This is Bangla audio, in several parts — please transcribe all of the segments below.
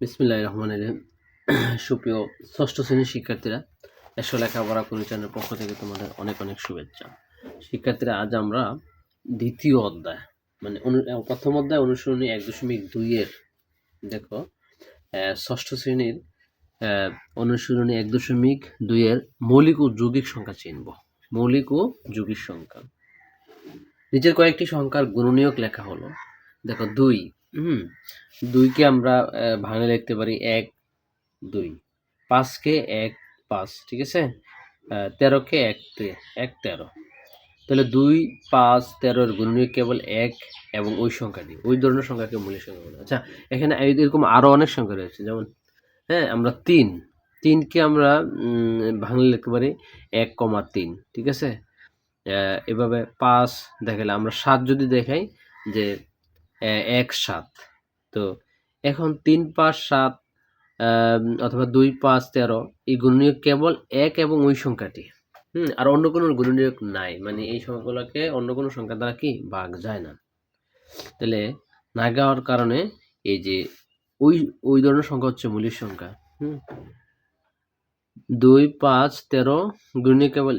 বিসমিল্লাহ রহমান রহিম। সুপ্রিয় ষষ্ঠ শ্রেণির শিক্ষার্থীরা, এসো লেখাপড়া পরিচালনার পক্ষ থেকে তোমাদের অনেক অনেক শুভেচ্ছা। শিক্ষার্থীরা, আজ আমরা দ্বিতীয় অধ্যায় মানে প্রথম অধ্যায় অনুসরণী এক দশমিক দুইয়ের, দেখো ষষ্ঠ শ্রেণির অনুসরণী এক দশমিক দুইয়ের মৌলিক ও যৌগিক সংখ্যা চিনব। মৌলিক ও যৌগিক সংখ্যা। নিচের কয়েকটি সংখ্যার গুণনীয়ক লেখা হলো, দেখো, দুই হুম দুইকে আমরা ভাঙে লিখতে পারি এক, দুই। পাঁচকে এক, পাঁচ, ঠিক আছে? তেরোকে এক এক, তেরো। তাহলে দুই, পাঁচ তেরোর গুণনীয়ক কেবল এক এবং ওই সংখ্যাটি ওই ধরনের সংখ্যাকে মূলের সংখ্যা বলে। আচ্ছা এখানে এরকম আরও অনেক সংখ্যা রয়েছে। যেমন হ্যাঁ আমরা তিন তিনকে আমরা ভাঙলে লিখতে পারি এক কমা তিন, ঠিক আছে? এভাবে পাঁচ দেখালে আমরা সাত যদি দেখাই যে এক সাত। তো এখন তিন পাঁচ সাত অথবা দুই পাঁচ তেরো, এই গুণনীয়ক কেবল এক এবং ওই সংখ্যাটি। হুম, আর অন্য কোনো গুণনীয়ক নাই। মানে এই সংখ্যাগুলোকে অন্য কোনো সংখ্যা দ্বারা কি ভাগ যায় না। তাহলে না যাওয়ার কারণে এই যে ওই ওই ধরনের সংখ্যা হচ্ছে মূলের সংখ্যা। হুম, দুই পাঁচ তেরো গুণনীয়ক কেবল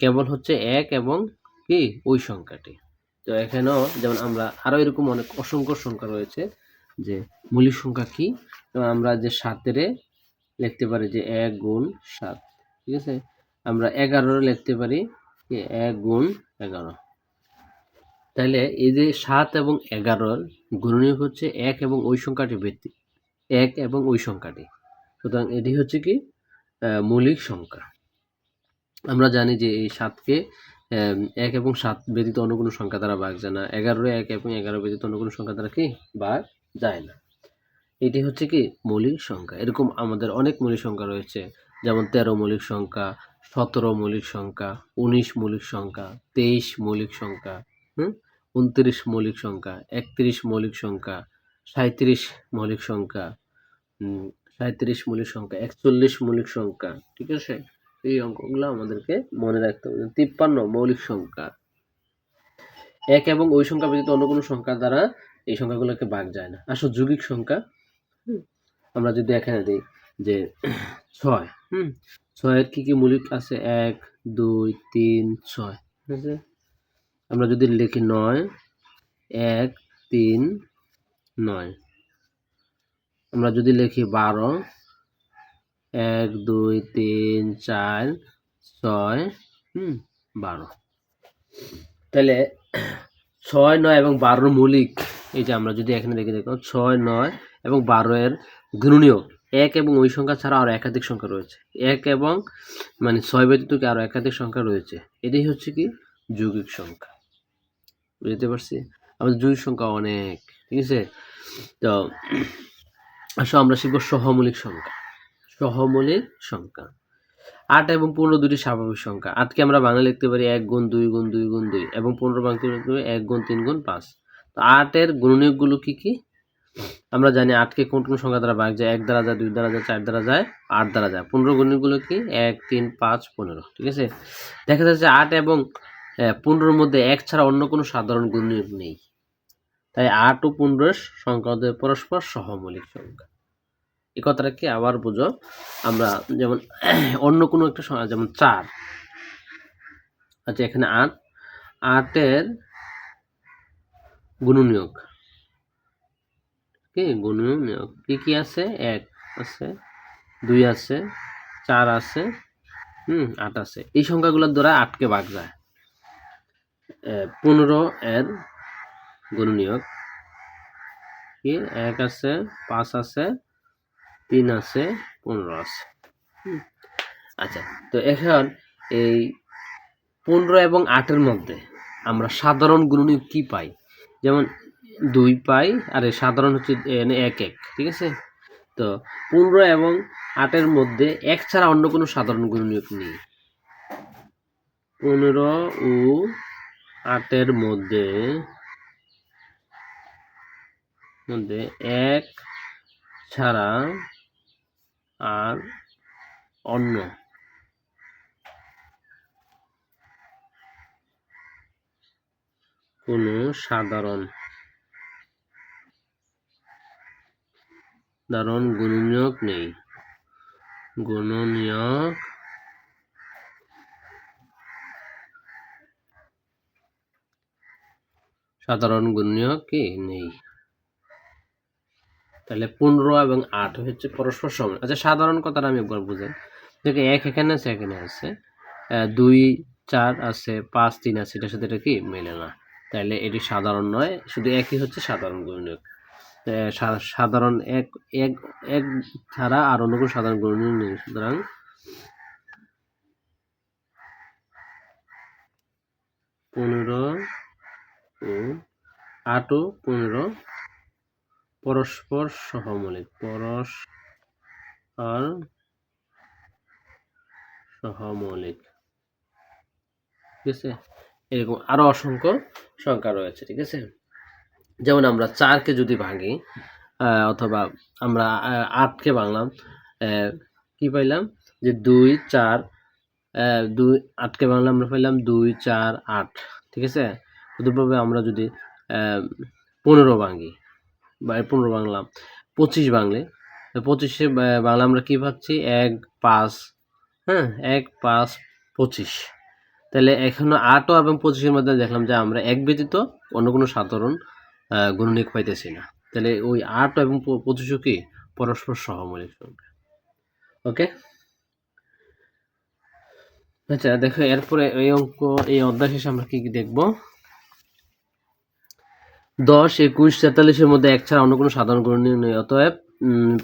কেবল হচ্ছে এক এবং কি? ওই সংখ্যাটি। তো এখানেও যেমন আমরা আরও এরকম অনেক অসংখ্য সংখ্যা রয়েছে যে মূলিক সংখ্যা কি? আমরা যে সাতেরে লিখতে পারি যে এক গুণ সাত, ঠিক আছে? আমরা এগারো লিখতে পারি যে এক গুণ এগারো। তাহলে এই যে সাত এবং এগারোর গুণনীয়ক হচ্ছে এক এবং ওই সংখ্যাটি ব্যক্তি এক এবং ওই সংখ্যাটি। সুতরাং এটি হচ্ছে কি মৌলিক সংখ্যা। আমরা জানি যে এই সাতকে এক এবং সাত ব্যতীত অন্য কোনো সংখ্যা দ্বারা ভাগ যায় না। এগারো এক এবং এগারো ব্যতীত অন্য কোনো সংখ্যা দ্বারা কি? ভাগ যায় না। এটি হচ্ছে কি? মৌলিক সংখ্যা। এরকম আমাদের অনেক মৌলিক সংখ্যা রয়েছে। যেমন তেরো মৌলিক সংখ্যা, সতেরো মৌলিক সংখ্যা, উনিশ মৌলিক সংখ্যা, তেইশ মৌলিক সংখ্যা, হুম? উনত্রিশ মৌলিক সংখ্যা, একত্রিশ মৌলিক সংখ্যা সাঁত্রিশ মৌলিক সংখ্যা সাঁত্রিশ মৌলিক সংখ্যা, একচল্লিশ মৌলিক সংখ্যা, ঠিক আছে? এই অঙ্কগুলো আমাদেরকে মনে রাখতে হবে। তিপ্পান্ন মৌলিক সংখ্যা। এক এবং ওই সংখ্যা ব্যতীত অন্য কোনো সংখ্যা দ্বারা এই সংখ্যাগুলোকে ভাগ যায় না। আসলে যৌগিক সংখ্যা। আমরা যদি এখানে দিই যে ছয় হুম ছয়ের কী কী মৌলিক আছে? এক দুই তিন ছয়। ঠিক আছে? আমরা যদি লিখি নয় এক তিন নয়। আমরা যদি লিখি বারো এক, দুই, তিন, চার, ছয়, হুম, বারো। তাহলে ছয়, নয় এবং বারোর মৌলিক এই যে আমরা যদি এখানে দেখে দেখো ছয়, নয় এবং বারো এর গুণনীয়ক এক এবং ওই সংখ্যা ছাড়া আরও একাধিক সংখ্যা রয়েছে। এক এবং মানে ছয় ব্যতীত কি আরও একাধিক সংখ্যা রয়েছে? এটাই হচ্ছে কি? যৌগিক সংখ্যা। বুঝতে পারছি? আমাদের যৌগিক সংখ্যা অনেক, ঠিক আছে? তো আসো আমরা শিখব সহমৌলিক সংখ্যা। সহমৌলিক সংখ্যা। আট এবং পনেরো দুটি স্বাভাবিক সংখ্যা। আটকে আমরা বাংলা লিখতে পারি এক গুণ দুই গুণ দুই গুণ দুই এবং পনেরো বাংলা লিখতে পারি এক গুণ তিন গুণ পাঁচ। তো আটের গুণনীয়কগুলো কি কি? আমরা জানি আটকে কোন কোন সংখ্যা দ্বারা ভাগ যায়? এক দ্বারা যায়, দুই দ্বারা যায়, চার দ্বারা যায়, আট দ্বারা যায়। পনেরো গুণনীয়কগুলো কি? এক, তিন, পাঁচ, পনেরো। ঠিক আছে? দেখা যাচ্ছে আট এবং পনেরোর মধ্যে এক ছাড়া অন্য কোনো সাধারণ গুণনীয়ক নেই। তাই আট ও পনেরোর সংখ্যা পরস্পর সহমৌলিক সংখ্যা। এই কথাটাকে আবার বুঝো। আমরা যেমন অন্য কোনো একটা যেমন চার। আচ্ছা এখানে আট। আটের গুণনীয়ক। কি? গুণনীয়ক। কি কি আছে? এক আছে, দুই আছে, চার আছে, হুম, আট আছে। এই সংখ্যাগুলোর দ্বারা আটকে ভাগ যায়। পনেরো এর গুণনীয়ক। কি? এক আছে, পাঁচ আছে তিন আছে, পনেরো আছে। আচ্ছা তো এখন এই পনেরো এবং আটের মধ্যে আমরা সাধারণ গুণনীয়ক কি পাই? যেমন দুই পাই, আর সাধারণ হচ্ছে এক এক, ঠিক আছে? তো পনেরো এবং আটের মধ্যে এক ছাড়া অন্য কোনো সাধারণ গুণনীয়ক নেই। পনেরো ও আটের মধ্যে মধ্যে এক ছাড়া আর অন্য। কোনো সাধারণ সাধারণ গুণনীয়ক নেই। গুণনীয়ক সাধারণ গুণনীয়ক কি? নেই। তাহলে পনেরো এবং আট হচ্ছে পরস্পর সমান। আচ্ছা সাধারণ কথাটা আমি একবার বুঝাই। দেখে, এক এখানে আছে এখানে আছে। দুই, চার আছে, পাঁচ, তিন আছে, এটার সাথে এটা কি? মেলে না। তাহলে এটি সাধারণ নয়, শুধু একই হচ্ছে সাধারণ গুণনীয়ক। সাধারণ এক এক এক ছাড়া আর অন্য কোনো সাধারণ গুণনীয়ক নেই। সুতরাং পনেরো ও আট ও পনেরো পরস্পর সহমৌলিক পরস্পর সহমৌলিক ঠিক আছে? এরকম আরও অসংখ্য সংখ্যা রয়েছে, ঠিক আছে? যেমন আমরা চারকে যদি ভাঙি অথবা আমরা আটকে ভাঙলাম কি পাইলাম? যে দুই, চার দুই, আটকে ভাঙলাম আমরা পাইলাম দুই, চার, আট, ঠিক আছে? তদুরভাবে আমরা যদি পনেরো ভাঙি পনেরো বাংলা পঁচিশ বাংলে। পঁচিশে বাংলা আমরা কি পাচ্ছি এক পাঁচ হ্যাঁ এক পাঁচ পঁচিশ। তাহলে এখনও আটও এবং পঁচিশের মধ্যে দেখলাম যে আমরা এক ব্যতীত অন্য কোনো সাধারণ আহ, গুণনীয়ক পাইতেছি না। তাহলে ওই আট এবং পঁচিশও কি? পরস্পর সহমৌলিক সংখ্যা ওকে? আচ্ছা দেখো এরপরে এই অঙ্ক এই অধ্যায় শেষে আমরা কি কি দেখব? দশ, একুশ, তেতাল্লিশের মধ্যে এক ছাড়া অন্য কোনো সাধারণ গুণনীয় নেই। অতএব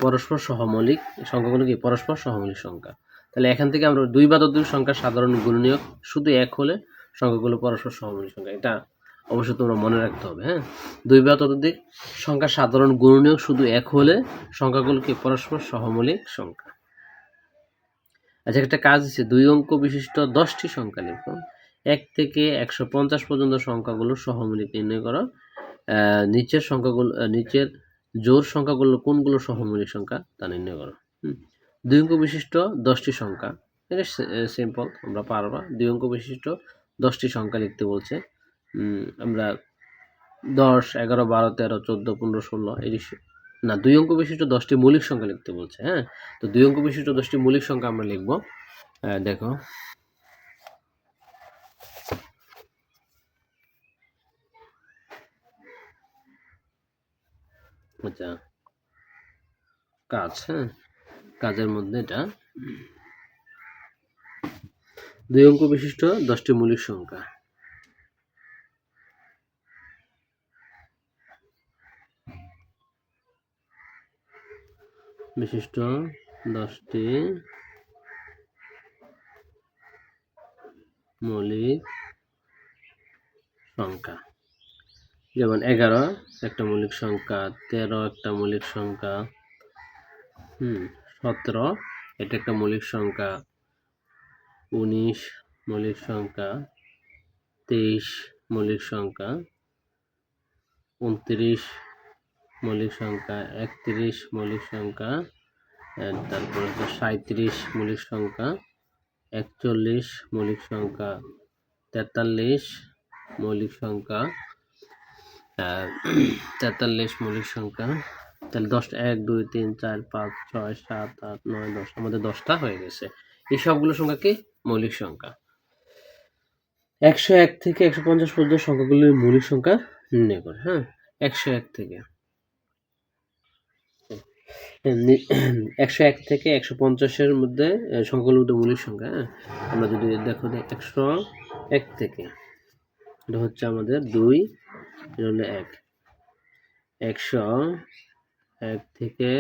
পরস্পর সহমৌলিক সংখ্যাগুলো কি? পরস্পর সহমৌলিক সংখ্যা। তাহলে এখান থেকে আমরা দুই বা ততোধিক সংখ্যার সাধারণ গুণনীয়ক শুধু এক হলে সংখ্যাগুলো পরস্পর সহমৌলিক সংখ্যা। এটা অবশ্যই তোমরা মনে রাখতে হবে হ্যাঁ? দুই বা ততোধিক সংখ্যার সাধারণ গুণনীয়ক শুধু এক হলে সংখ্যাগুলো কি? পরস্পর সহমৌলিক সংখ্যা। আচ্ছা একটা কাজ দিচ্ছে দুই অঙ্ক বিশিষ্ট দশটি সংখ্যা লিখুন এক থেকে একশো পঞ্চাশ পর্যন্ত সংখ্যাগুলো সহমৌলিক নির্ণয় করো। নিচের সংখ্যাগুলো নিচের জোর সংখ্যাগুলো কোনগুলো সহমৌলিক সংখ্যা তা নির্ণয় করো। দুই অঙ্ক বিশিষ্ট দশটি সংখ্যা। এটা সিম্পল আমরা পারবা। দুই অঙ্ক বিশিষ্ট দশটি সংখ্যা লিখতে বলছে। আমরা দশ, এগারো, বারো, তেরো, চোদ্দ, পনেরো, ষোলো এই না, দুই অঙ্ক বিশিষ্ট দশটি মৌলিক সংখ্যা লিখতে বলছে হ্যাঁ? তো দুই অঙ্ক বিশিষ্ট দশটি মৌলিক সংখ্যা আমরা লিখব। দেখো। আচ্ছা। কাজ হ্যাঁ? কাজের মধ্যে এটা। দুই অঙ্ক বিশিষ্ট, দশটি মৌলিক সংখ্যা। বিশিষ্ট, দশটি মৌলিক সংখ্যা। যেমন এগারো একটা মৌলিক সংখ্যা তেরো একটা মৌলিক সংখ্যা হুম সতেরো এটা একটা মৌলিক সংখ্যা উনিশ মৌলিক সংখ্যা তেইশ মৌলিক সংখ্যা উনত্রিশ মৌলিক সংখ্যা একত্রিশ মৌলিক সংখ্যা তারপর হচ্ছে সাঁত্রিশ মৌলিক সংখ্যা একচল্লিশ মৌলিক সংখ্যা তেতাল্লিশ মৌলিক সংখ্যা তেতাল্লিশ মৌলিক সংখ্যা তাহলে দশটা এক দুই তিন চার পাঁচ ছয় সাত আট নয় দশ আমাদের দশটা হয়ে গেছে। এই সবগুলো সংখ্যা কি? মৌলিক সংখ্যা। একশো এক থেকে একশো পঞ্চাশ পর্যন্ত সংখ্যাগুলির মৌলিক সংখ্যা নির্ণয় করে হ্যাঁ? একশো এক থেকে। একশো এক থেকে একশো পঞ্চাশের মধ্যে আহ, সংখ্যাগুলো মধ্যে মৌলিক সংখ্যা হ্যাঁ? আমরা যদি দেখো একশো এক থেকে এটা হচ্ছে আমাদের দুই এটা হলো এক। একশো এক থেকে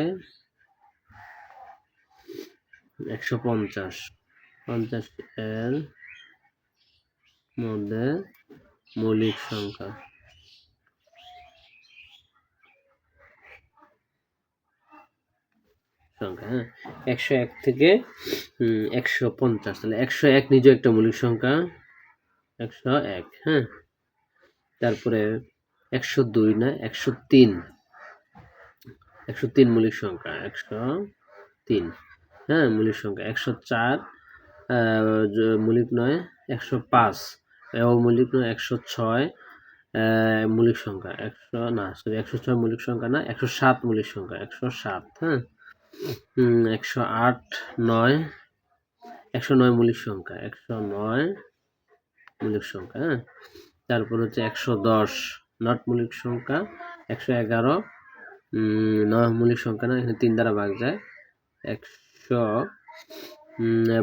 একশো পঞ্চাশ। পঞ্চাশ এর মধ্যে মৌলিক সংখ্যা। সংখ্যা হ্যাঁ? একশো এক থেকে একশো পঞ্চাশ। তাহলে একশো এক নিজে একটা মৌলিক সংখ্যা। একশো এক হ্যাঁ? তারপরে একশো দুই না, একশো তিন। একশো তিন মৌলিক সংখ্যা, একশো তিন। হ্যাঁ মৌলিক সংখ্যা, একশো চার মৌলিক নয়, একশো পাঁচ। মৌলিক নয়, একশো ছয় মৌলিক সংখ্যা, একশো, না সরি একশো ছয় মৌলিক সংখ্যা না, একশো সাত মৌলিক সংখ্যা, একশো সাত হ্যাঁ। একশো আট, নয়, একশো নয় মৌলিক সংখ্যা, একশো নয় মৌলিক সংখ্যা হ্যাঁ। তারপর হচ্ছে একশো দশ নট মৌলিক সংখ্যা, একশো এগারো নয় মৌলিক সংখ্যা না, এখানে তিন দ্বারা ভাগ যায়, একশো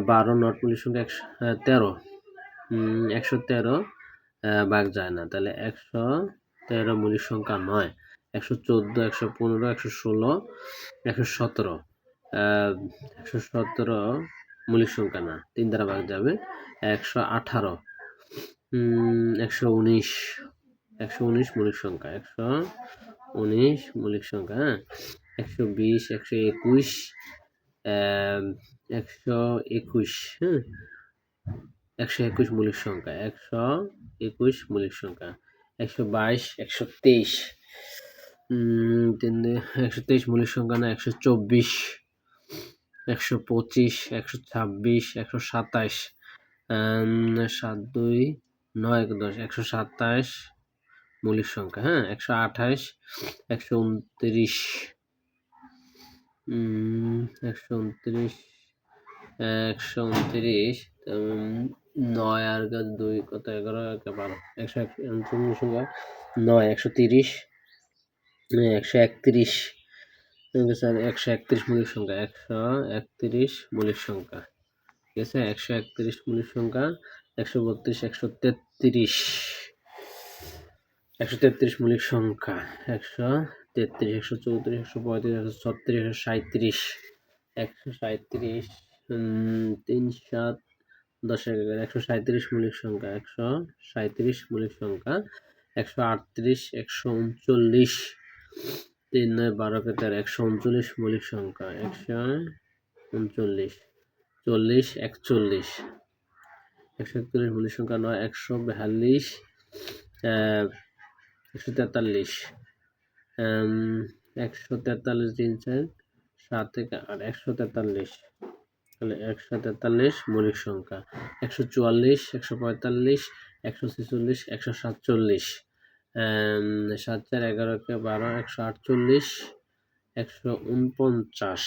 বারো নট মৌলিক সংখ্যা, একশো তেরো একশো তেরো ভাগ যায় না, তাহলে একশো তেরো মৌলিক সংখ্যা নয়, একশো চোদ্দ, একশো পনেরো, একশো ষোলো, একশো সতেরো একশো সতেরো মৌলিক সংখ্যা না, তিন দ্বারা ভাগ যাবে, একশো আঠারো একশো উনিশ একশো উনিশ মৌলিক সংখ্যা, একশো উনিশ মৌলিক সংখ্যা হ্যাঁ? একশো বিশ, একশো একুশ একশো একুশ হ্যাঁ? একশো একুশ মৌলিক সংখ্যা, একশো একুশ মৌলিক সংখ্যা, একশো বাইশ, একশো তেইশ তিন একশো তেইশ মৌলিক সংখ্যা না, একশো চব্বিশ, একশো পঁচিশ, একশো ছাব্বিশ, একশো সাতাইশ সাত দুই নয় এক দশ একশো সাতাইশ মৌলিক সংখ্যা হ্যাঁ? একশো আঠাইশ একশো উনত্রিশ। একশো উনত্রিশ একশো উনত্রিশ নয় আর দুই, কত এগারো? একে বারো। একশো সংখ্যা নয়, একশো তিরিশ একশো একত্রিশ। একশো একত্রিশ মৌলিক সংখ্যা, একশো একত্রিশ মৌলিক সংখ্যা। ঠিক আছে, একশো একত্রিশ মৌলিক সংখ্যা একশো বত্রিশ, একশো তেত্রিশ। একশো তেত্রিশ মৌলিক সংখ্যা, একশো তেত্রিশ, একশো চৌত্রিশ, একশো পঁয়ত্রিশ, একশো ছত্রিশ, একশো সাঁত্রিশ একশো সাঁত্রিশ তিন সাত দশ এগারো। একশো সাঁত্রিশ মৌলিক সংখ্যা, একশো সাঁত্রিশ মৌলিক সংখ্যা, একশো আটত্রিশ, একশো উনচল্লিশ। তিন নয়, বারো তেরো একশো উনচল্লিশ মৌলিক সংখ্যা, একশো উনচল্লিশ। চল্লিশ, একচল্লিশ। একশো একচল্লিশ মৌলিক সংখ্যা নয়, একশো বিয়াল্লিশ একশো তেতাল্লিশ। একশো তেতাল্লিশ তিন চার, সাত থেকে আট, একশো তেতাল্লিশ। তাহলে একশো তেতাল্লিশ মৌলিক সংখ্যা, একশো চুয়াল্লিশ, একশো পঁয়তাল্লিশ, একশো ছেচল্লিশ, একশো সাতচল্লিশ। সাত চার এগারোকে বারো, একশো আটচল্লিশ, একশো উনপঞ্চাশ।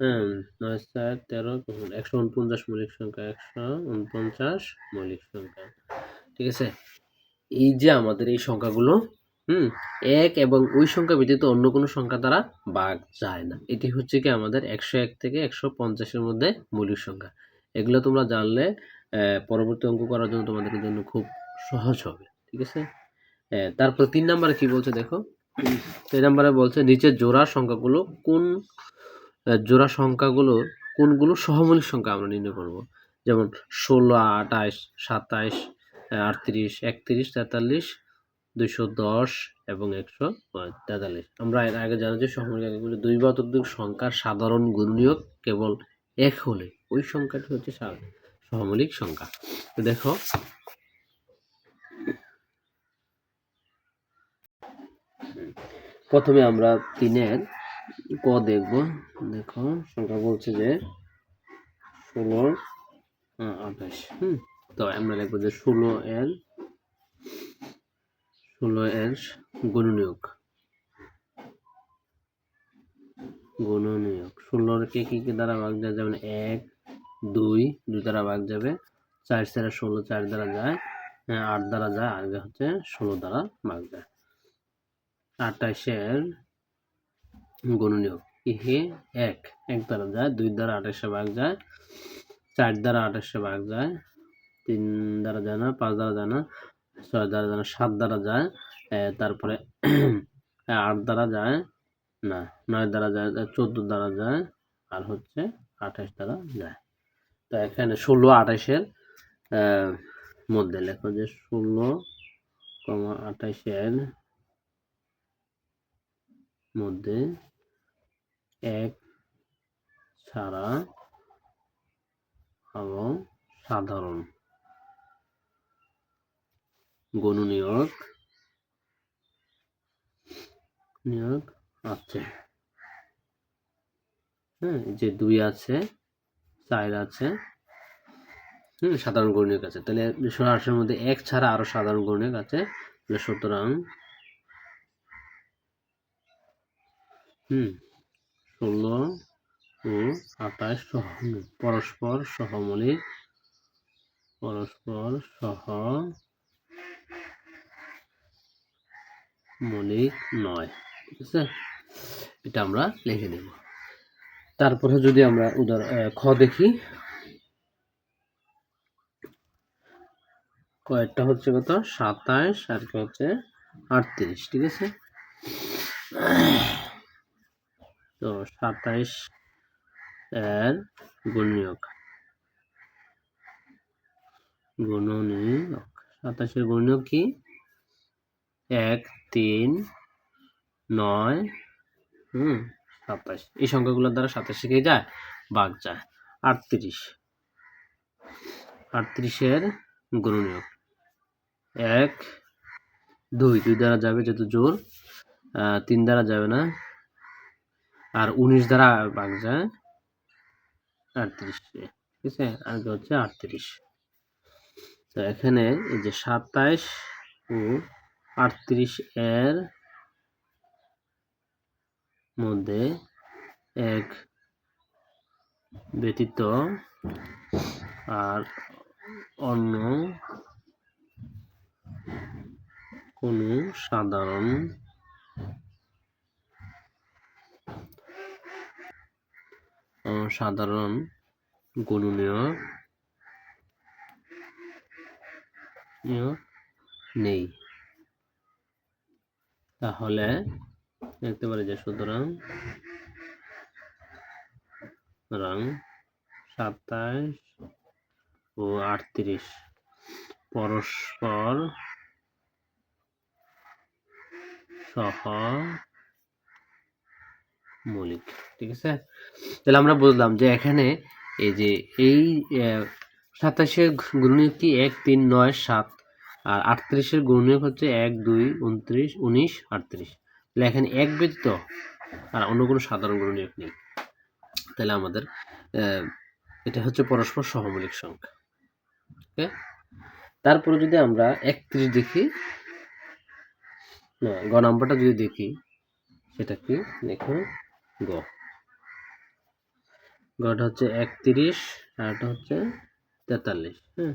হ্যাঁ নয় চার, তেরো একশো উনপঞ্চাশ মৌলিক সংখ্যা, একশো উনপঞ্চাশ মৌলিক সংখ্যা। ঠিক আছে? এই যে আমাদের এই সংখ্যাগুলো, হুম, এক এবং ওই সংখ্যা ব্যতীত অন্য কোনো সংখ্যা দ্বারা ভাগ যায় না। এটি হচ্ছে কি আমাদের একশো এক থেকে একশো পঞ্চাশের মধ্যে মৌলিক সংখ্যা। এগুলো তোমরা জানলে পরবর্তী অঙ্ক করার জন্য তোমাদের জন্য খুব সহজ হবে। ঠিক আছে? তারপর তিন নম্বরে কি বলছে দেখো? তিন নম্বরে বলছে নিচের জোড়া সংখ্যাগুলো কোন জোড়া সংখ্যাগুলো কোনগুলো সহমৌলিক সংখ্যা আমরা নির্ণয় করব? যেমন ষোলো, আঠাশ সাতাইশ আটত্রিশ, একত্রিশ, তেতাল্লিশ, দুইশো দশ এবং একশো তেতাল্লিশ। আমরা এর আগে জানি যে সহমৌলিক দুই বা ততোধিক সংখ্যার সাধারণ গুণনীয়ক কেবল এক হলে ওই সংখ্যাটি হচ্ছে সহমৌলিক সংখ্যা। দেখো, প্রথমে আমরা তিনের ক দেখব? দেখো সংখ্যা বলছে যে ষোলো আঠাশ হুম? তো আমরা লিখব যে ষোলো এর ষোলো এর গুণনীয়ক। গুণনীয়ক। ষোলোর কে কি দ্বারা ভাগ যায় যেমন এক দুই দুই দ্বারা ভাগ যাবে। চার চারে ষোলো চার দ্বারা যায় হ্যাঁ, আট দ্বারা যায় আর হচ্ছে ষোলো দ্বারা ভাগ যায়। আঠাশের গুণনীয়ক ইহে এক। এক দ্বারা যায়, দুই দ্বারা আঠাশে ভাগ যায়, চার দ্বারা আঠাশে ভাগ যায়, তিন দ্বারা যায় না, পাঁচ দ্বারা যায় না, ছয় দ্বারা যায় না, সাত দ্বারা যায় তারপরে আট দ্বারা যায়, না, নয় দ্বারা যায় চোদ্দ দ্বারা যায়, আর হচ্ছে আঠাশ দ্বারা যায়। তো এখানে ষোলো আঠাশের মধ্যে লেখো যে ষোলো কমা আঠাশের মধ্যে এক ছাড়া এবং সাধারণ। গণনীয়ক নিয়োগ আছে। হ্যাঁ যে দুই আছে, চার আছে হুম সাধারণ গণনীয়ক আছে। তাহলে সরাসরির মধ্যে এক ছাড়া আরও সাধারণ গণনীয়ক আছে। সুতরাং হুম, ষোলো ও আঠাশ সহ পরস্পর সহমৌলিক পরস্পর সহ মৌলিক নয়, ঠিক আছে? এটা আমরা লিখে দেব তারপরে যদি আমরা উদার খ দেখি। কয়েকটা হচ্ছে কত? সাতাশ, আর কি হচ্ছে আটত্রিশ, ঠিক আছে? তো সাতাইশ এর গুণনীয়ক। গুণনীয়ক। সাতাশের গুণনীয়ক কি? এক, তিন, নয়, হুম সাতাশ এই সংখ্যাগুলোর দ্বারা সাতাশ শিখে যায়, বাঘ যায়। আটত্রিশ। আটত্রিশের গুণনীয়ক। এক, দুই। দুই দ্বারা যাবে যেহেতু জোর তিন দ্বারা যাবে না আর উনিশ দ্বারা ভাগ যায় আটত্রিশ ঠিক আছে? আগে হচ্ছে আটত্রিশ। তো এখানে এই যে সাতাইশ ও আটত্রিশ এর মধ্যে এক ব্যতীত আর অন্য কোনো সাধারণ সাধারণ গুণনীয় নিয় নেই। তাহলে দেখতে পারি যে সুতরাং সুতরাং সাতাইশ ও আটত্রিশ পরস্পর সহ মৌলিক, ঠিক আছে? তাহলে আমরা বুঝলাম যে এখানে এই যে এই সাতাশের গুণনীয়ক কি? এক, তিন, নয়, সাত। আর আটত্রিশের গুণনীয়ক হচ্ছে এক, দুই, উনত্রিশ, উনিশ, আটত্রিশ। তাহলে এখানে এক ব্যতীত আর অন্য কোনো সাধারণ গুণনীয়ক নেই। তাহলে আমাদের এটা হচ্ছে পরস্পর সহমৌলিক সংখ্যা, ওকে? তারপরে যদি আমরা একত্রিশ দেখি গ নাম্বারটা যদি দেখি, সেটা কি? দেখো গ। গটা হচ্ছে একত্রিশ, আর এটা হচ্ছে তেতাল্লিশ হ্যাঁ?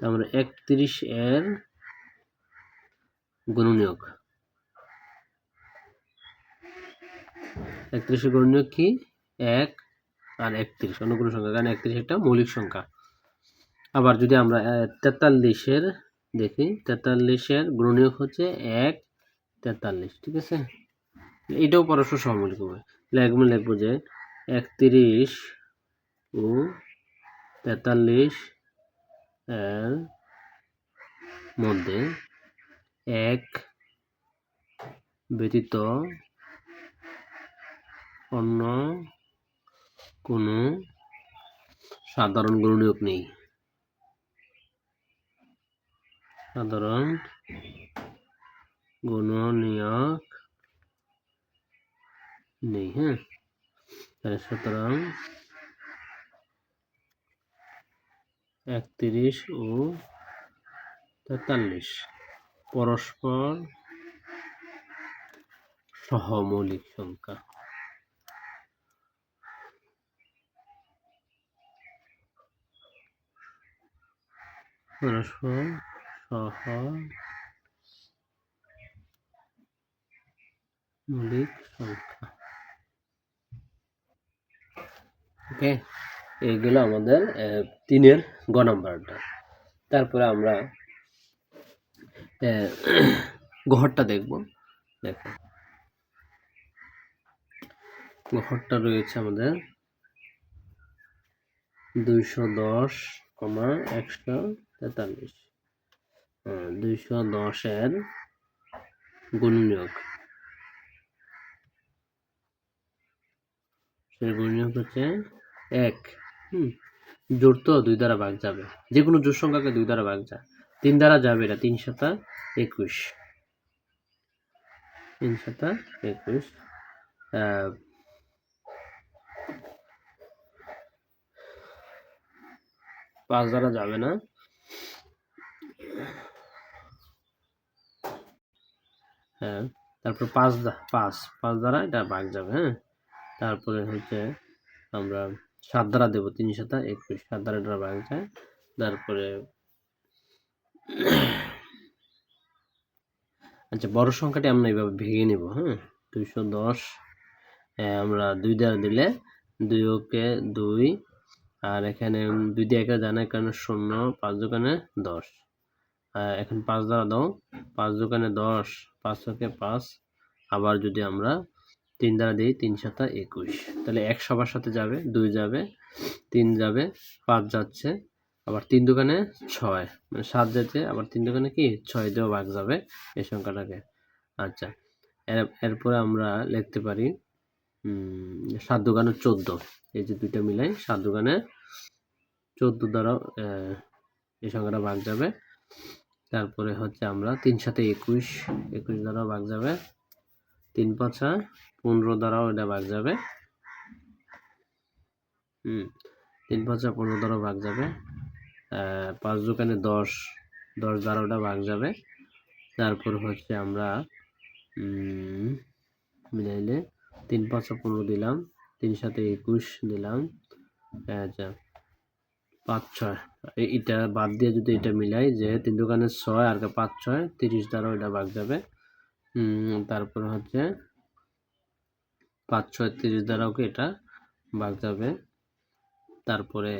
তো আমরা একত্রিশ এর গুণনীয়ক। একত্রিশের গুণনীয়ক কি? এক আর একত্রিশ অন্য কোনো সংখ্যা, কারণ একত্রিশ একটা মৌলিক সংখ্যা। আবার যদি আমরা তেতাল্লিশের দেখি তেতাল্লিশের গুণনীয়ক হচ্ছে এক, তেতাল্লিশ, ঠিক আছে? এটাও পরস্পর সহমৌলিক হবে। লিখব লিখব যে একত্রিশ ও তেতাল্লিশ এর মধ্যে এক ব্যতীত অন্য কোনো সাধারণ গুণনীয়ক নেই। সাধারণ গুণনীয়ক নেই হ্যাঁ? তাহলে সুতরাং একত্রিশ ও তেতাল্লিশ পরস্পর সহমৌলিক সংখ্যা। পরস্পর সহ মৌলিক সংখ্যা। ওকে? এইগুলো আমাদের তিনের গ নাম্বারটা। তারপরে আমরা ঘরটা দেখব। দেখো। ঘরটা রয়েছে আমাদের দুইশো দশ কমা একশো তেতাল্লিশ। দুইশো দশের গুণনীয়ক। সেই গুণনীয়ক হচ্ছে এক, হুম, জোর তো দুই দ্বারা ভাগ যাবে। যে কোনো জোর সংখ্যাকে দুই দ্বারা ভাগ যায় তিন দ্বারা যাবে না তিন সাতা একুশ। তিন সাতা একুশ পাঁচ দ্বারা যাবে না। হ্যাঁ তারপর পাঁচ পাঁচ পাঁচ দ্বারা এটা ভাগ যাবে হ্যাঁ? তারপরে হচ্ছে আমরা সাত দ্বারা দেবো, তিন সাতা একুশ সাত দ্বারা ভাগ যায়। তারপরে আচ্ছা বড় সংখ্যাটি আমরা এইভাবে ভেঙে নেব হ্যাঁ? দুইশো দশ আমরা দুই দ্বারা দিলে দুই ওকে দুই, আর এখানে দুই দিয়ে একে জানার কারণে শূন্য, পাঁচ দোকানে দশ। এখন পাঁচ দ্বারা দাও, পাঁচ দোকানে দশ, পাঁচ ওকে পাঁচ। আবার যদি আমরা তিন দ্বারা দিই, তিন সাতা একুশ। তাহলে এক সবার সাথে যাবে, দুই যাবে, তিন যাবে, পাঁচ যাচ্ছে, আবার তিন দোকানে ছয়। মানে সাত যাচ্ছে, আবার তিন দোকানে কি? ছয় দিয়েও ভাগ যাবে এই সংখ্যাটাকে। আচ্ছা এর, এরপরে আমরা লিখতে পারি সাত দোকানে চোদ্দ। এই যে দুইটা মিলাই সাত দোকানে চোদ্দ দ্বারা এই সংখ্যাটা ভাগ যাবে। তারপরে হচ্ছে আমরা তিন সাথে একুশ একুশ দ্বারাও ভাগ যাবে তিন পাঁচা, পনেরো দ্বারাও এটা ভাগ যাবে। হুম, তিন পাঁচা, পনেরো দ্বারাও ভাগ যাবে। পাঁচ দোকানে দশ দশ দ্বারা ওটা ভাগ যাবে। তারপর হচ্ছে আমরা মিলাইলে তিন পাঁচা, পনেরো দিলাম, তিন সাথে একুশ দিলাম আচ্ছা পাঁচ ছয়। এটা বাদ দিয়ে যদি এটা মিলাই যে তিন দোকানে ছয় আর পাঁচ ছয়, তিরিশ দ্বারা ওটা ভাগ যাবে। তারপর হচ্ছে পাঁচ ছয় তিরিশ দ্বারাও কি এটা ভাগ যাবে তারপরে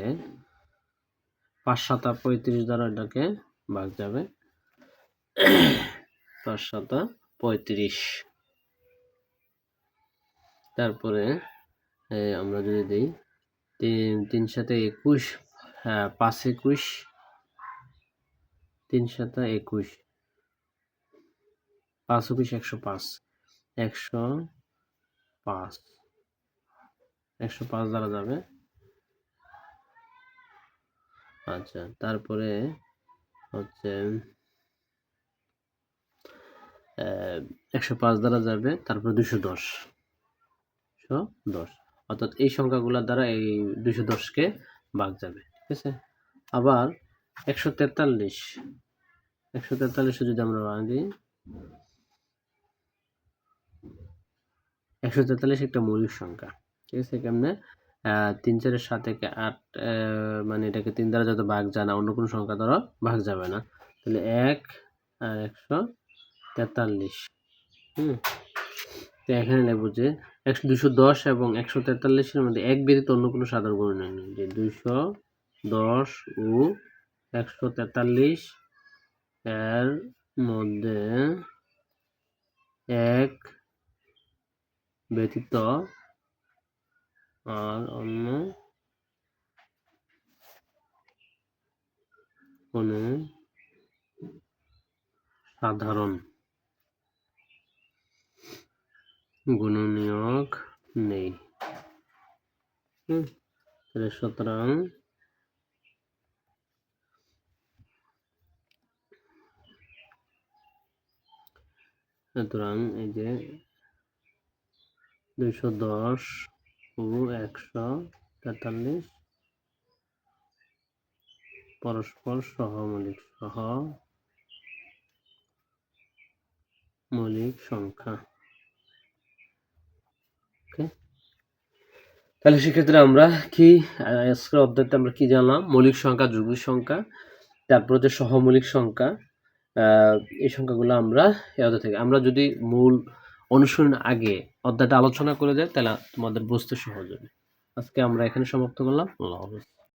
পাঁচ সাতা পঁয়ত্রিশ দ্বারা এটাকে ভাগ যাবে পাঁচ সাতা পঁয়ত্রিশ। তারপরে আমরা যদি দিই, তিন তিন সাথে একুশ হ্যাঁ পাঁচ একুশ, তিন সাথে একুশ। পাঁচ একুশ একশো পাঁচ। একশো পাঁচ। একশো পাঁচ দ্বারা যাবে। আচ্ছা তারপরে হচ্ছে একশো পাঁচ দ্বারা যাবে, তারপরে দুশো দশ। দুশো দশ। অর্থাৎ এই সংখ্যাগুলোর দ্বারা এই দুশো দশকে ভাগ যাবে, ঠিক আছে? আবার একশো তেতাল্লিশ। একশো তেতাল্লিশে যদি আমরা ভাগ দিই একশো তেতাল্লিশ একটা মৌলিক সংখ্যা। ঠিক আছে, কেমনে? তিন চারের সাত থেকে আট মানে এটাকে তিন দ্বারা যত ভাগ যায় না, অন্য কোনো সংখ্যা দ্বারা ভাগ যাবে না। তাহলে এক আর একশো তেতাল্লিশ। হুম? তো এখানে লিখব যে একশো দুশো দশ এবং একশো তেতাল্লিশের মধ্যে এক ব্যতীত অন্য কোনো সাধারণ গুণনীয় নেই। যে দুইশো দশ ও একশো তেতাল্লিশ এর মধ্যে এক ব্যতীত আর অন্য কোনো সাধারণ গুণনীয়ক নেই। সুতরাং সুতরাং এই যে দুইশো দশ ও একশো তেতাল্লিশ পরস্পর সহমৌলিক সহ মৌলিক সংখ্যা। তাহলে সেক্ষেত্রে আমরা কি, আজকের অধ্যায়তে আমরা কি জানলাম? মৌলিক সংখ্যা যৌগিক সংখ্যা, তারপর হচ্ছে সহমৌলিক সংখ্যা এই সংখ্যাগুলো আমরা থেকে, আমরা যদি মূল অনুসরণ আগে অধ্যায়টা আলোচনা করে দেয়, তাহলে তোমাদের বুঝতে সহজ হবে। আজকে আমরা এখানে সমাপ্ত করলাম। আল্লাহ হাফেজ।